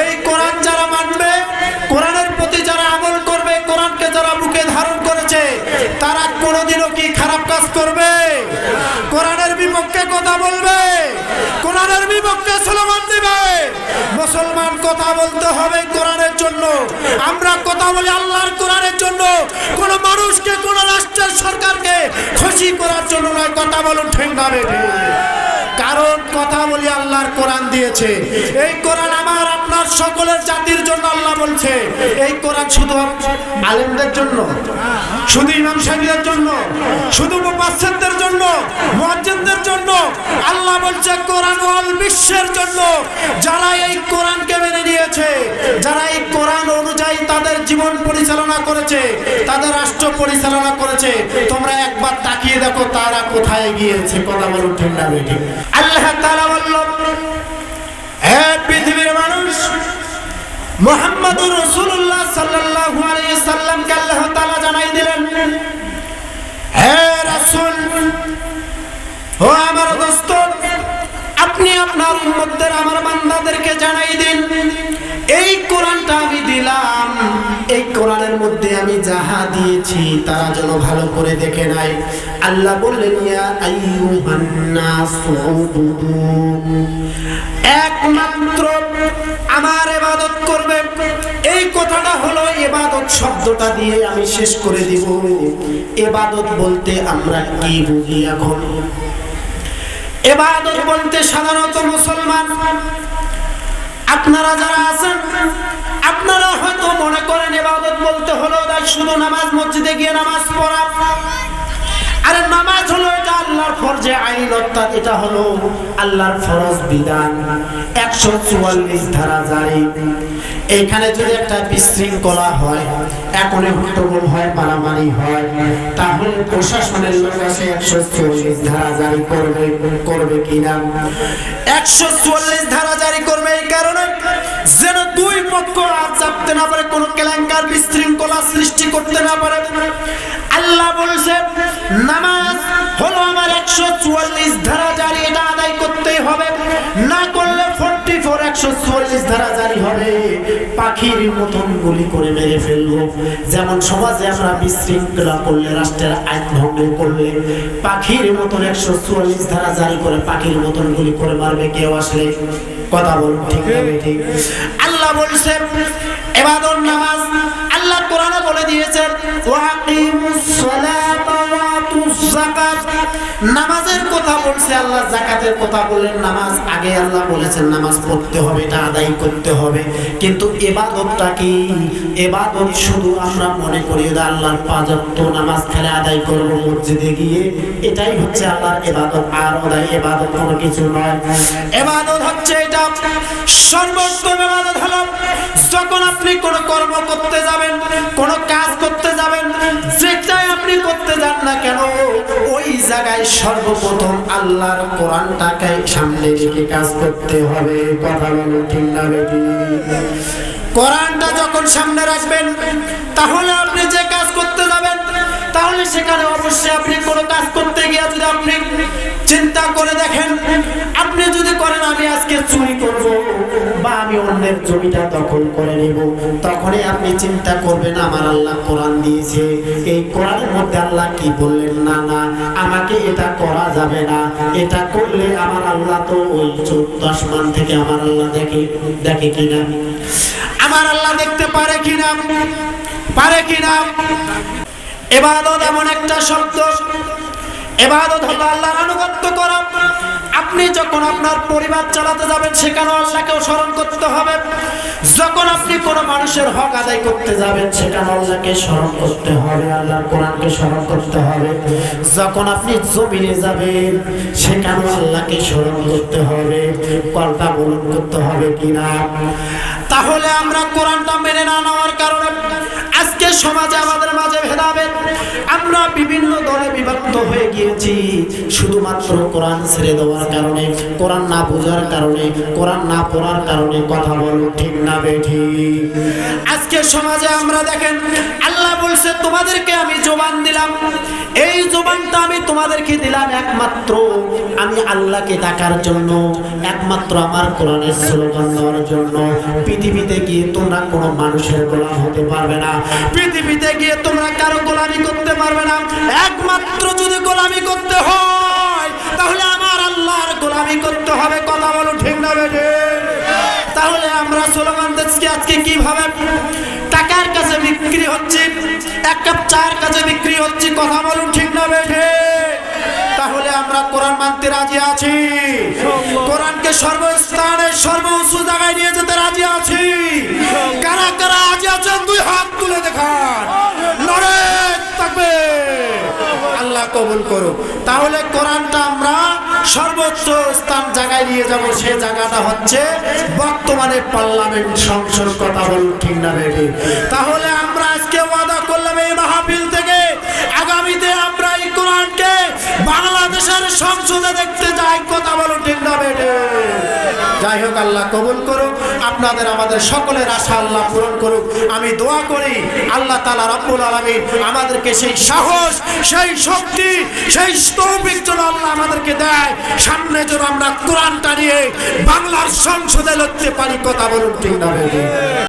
এই কোরআন যারা মানবে, কোরআনের প্রতি যারা আমল করবে, কোরআনকে যারা বুকে ধারণ করেছে, তারা কোনোদিনও কি খারাপ কাজ করবে? কোরআনের বিপক্ষে কথা বলবে। কোরআনের বিপক্ষে স্লোগান দিবে। মুসলমান কথা বলতে হবে কোরআনের জন্য। আমরা কথা বলি আল্লাহর কোরআনের জন্য। কোন মানুষকে, কোন রাষ্ট্রের সরকারকে খুশি করার জন্য নয়। কথা বলুন ঠিক না বেঠে কারণ কথা বলি আল্লাহর কোরআন দিয়েছে। এই কোরআন আমার আপনার সকলের জাতির জন্য আল্লাহ বলছে। এই কোরআন শুধু আলেমদের জন্য, শুধু ইমাম সাহেবদের জন্য, শুধু মুফাসসিরদের জন্য, মুয়াজ্জিনদের জন্য। আল্লাহ বলছে, কোরআন ওয়াল বিশ্বের জন্য। যারা এই কোরআনকে মেনে নিয়েছে, যারা এই কোরআন অনুযায়ী তাদের জীবন পরিচালনা করেছে, তাদের রাষ্ট্র পরিচালনা করেছে, তোমরা একবার তাকিয়ে দেখো তারা কোথায় গিয়েছে। কথা বলুন ঠিক না আল্লাহ তাআলা বলল, হে পৃথিবীর মানুষ, মোহাম্মদুর রাসূলুল্লাহ সাল্লাল্লাহু আলাইহি সাল্লামকে আল্লাহ তাআলা জানাই দিলেন, হে রাসূল, ও আমার আপনি আপনার উম্মতদের, আমার বান্দাদেরকে জানাই দিন। এই কোরআনটা আমি দিলাম। এই কোরআনের মধ্যে আমি যাহা দিয়েছি, তারা যেন ভালো করে দেখে নাই আল্লাহ বললেন একমাত্র আমার এবাদত করবে। এই কথাটা হলো এবাদত শব্দটা দিয়ে আমি শেষ করে দিব। এবাদত বলতে আমরা কি বুঝি এখন? এবাদত বলতে সাধারণত মুসলমান, আপনারা যারা আছেন শুধু নামাজ মসজিদে গিয়ে নামাজ পড়া। আরে নামাজ হলো এটা আল্লাহর ফরজে আইন অর্থাৎ এটা হলো আল্লাহর ফরজ বিধান। একশো চুয়াল্লিশ ধারা জারি এইখানে যদি একটা বিশৃঙ্খলা হয়, এখনই হট্টগোল হয়, মারামারি হয়, তাহলে প্রশাসনের লোক আসে একশো চুয়াল্লিশ ধারা জারি করবে করবে কিনা? একশো চুয়াল্লিশ ধারা জারি করবে দুই পক্ষ আর চাপতে না পারে, কোনো কেলেঙ্কার বিশৃঙ্খলা সৃষ্টি করতে না পারে। আল্লাহ বলছে, নামাজ হলো আমার একশো চুয়াল্লিশ ধারা জারি, এটা আদায় করতেই হবে। না করলে ফোরটি ফোর একশো চুয়াল্লিশ ধারা জারি হবে। পাখির মতন গুলি করে মেরে ফেলব। যেমন সমাজে আমরা বিশৃঙ্খলা করলে, রাষ্ট্রের আইন ভঙ্গ করলে, পাখির মতন একশো চুয়াল্লিশ ধারা জারি করে, পাখির মতন গুলি করে মারবে কেউ আসলে। কথা বলুন ঠিক ঠিক। আল্লাহ বলছেন, এবাদত নামাজ আল্লাহ কোরআনে বলে দিয়েছেন ওয়াকিমুস সালাত ওয়া নামাজের কথা বলছে, আল্লাহ জাকাতের কথা বললেন, নামাজ আগে আল্লাহ বলেছেন, নামাজ পড়তে হবে, এটা আদায় করতে হবে। কিন্তু এবাদতটা কি? ইবাদত শুধু আমরা মনে করি আল্লাহর ওয়াক্ত নামাজ খেলে আদায় করব মসজিদে গিয়ে। এটাই হচ্ছে আল্লাহর ইবাদত আর ওদাই ইবাদত কোনো কিছু নয়। এবাদত হচ্ছে এটা। সর্বোত্তম ইবাদত হলো, যখন আপনি কোনো কর্ম করতে যাবেন, কোনো কাজ করতে যাবেন না কেন? ওই জায়গায় সর্বপ্রথম আল্লাহর কোরআনটাকে সামনে রেখে কাজ করতে হবে। কথা বলো ঠিক না কোরআনটা যখন সামনে রাখবেন, তাহলে আপনি যে কাজ করতে যাবেন, তাহলে সেখানে অবশ্যই আপনি কোনো কাজ করতে গিয়ে যদি আপনি চিন্তা করে দেখেন, আপনি যদি করেন, আমি আজকে চুরি করব। আমি অন্যের জমিটা দখল করে নেব। তখনই আপনি চিন্তা করবেন, আমার আল্লাহ কোরআন দিয়েছে। এই কোরআনের মধ্যে আল্লাহ কি বললেন? না না, আমাকে এটা করা যাবে না। এটা করলে আমার আল্লাহ তো ওই চোদ্দ আসমান থেকে আমার আল্লাহ দেখে দেখে কিনা? আমার আল্লাহ দেখতে পারে কিনা? পারে কিনা? এবাদত এমন একটা শব্দ। এবাদত হলো আল্লাহর আনুগত্য করা। আপনি যখন আপনার পরিবার চালাতে যাবেন সেখানে আল্লাহকেও স্মরণ করতে হবে। যখন আপনি কোনো মানুষের হক আদায় করতে যাবেন সেখানে আল্লাহকে স্মরণ করতে হবে আল্লাহ কোরআনকে স্মরণ করতে হবে। যখন আপনি জমিনে যাবেন সেখানে আল্লাহকে স্মরণ করতে হবে, কলটা বলন করতে হবে কিনা। তাহলে আমরা কোরআনটা মেনে না নেওয়ার কারণে আজকে সমাজে, আমাদের মাঝে ভেদাভেদ। আমরা বিভিন্ন দলে বিভক্ত হয়ে গিয়েছি। শুধুমাত্র কোরআন ছেড়ে দেওয়ার কারণে, কোরআন না বোঝার কারণে, কোরআন না পড়ার কারণে কথা বলো ঠিক না বেঠি। আজকে সমাজে আমরা দেখেন, আল্লাহ বলছে, তোমাদেরকে আমি জবান দিলাম। এই জবানটা আমি তোমাদেরকে দিলাম একমাত্র আল্লাহকে ডাকার জন্য, একমাত্র আমার কোরআনের স্লোগান দেওয়ার জন্য। পৃথিবীতে গিয়ে তোমরা কোনো মানুষের গোলাম হতে পারবে না। পৃথিবীতে গিয়ে তোমরা কারও গোলামি করতে পারবে না। একমাত্র যদি গোলামি করতে হয়, তাহলে আমার আল্লাহর গোলামি করতে হবে। কথা বলো ঠিক না বেঠে? তাহলে আমরা স্লোগান দিচ্ছি আজকে কীভাবে? টাকার কাছে বিক্রি হচ্ছে, এক কাপ চার কাছে বিক্রি হচ্ছে। কথা বলুন ঠিক না বেঠে? তাহলে আমরা কোরআন মানতে রাজি আছি। কোরআনকে সর্বস্থানে সর্ব উঁচু জায়গায় নিয়ে যেতে রাজি আছি। কারা কারা রাজি আছেন দুই হাত তুলে দেখান। লড়ে থাকবে। আল্লাহ কবুল করো তাহলে কোরআনটা আমরা সর্বোচ্চ স্থান জায়গায় নিয়ে যাব। সে জায়গাটা হচ্ছে বর্তমানে পার্লামেন্ট সংসদ কথা বলুন ঠিক না তাহলে আমরা আজকে ওয়াদা করলাম এই মাহফিল বাংলাদেশের সংসদে দেখতে যাই, কথা বলুন ঠিক না যাই হোক, আল্লাহ কবুল করুক, আপনাদের আমাদের সকলের আশা আল্লাহ পূরণ করুক। আমি দোয়া করি, আল্লাহ তালা রব্বুল আলমিন আমাদেরকে সেই সাহস, সেই শক্তি, সেই তৌফিক যেন আল্লাহ আমাদেরকে দেয়। সামনে যেন আমরা কোরআনটা নিয়ে বাংলার সংসদে লড়তে পারি, কথা বলুন ঠিক না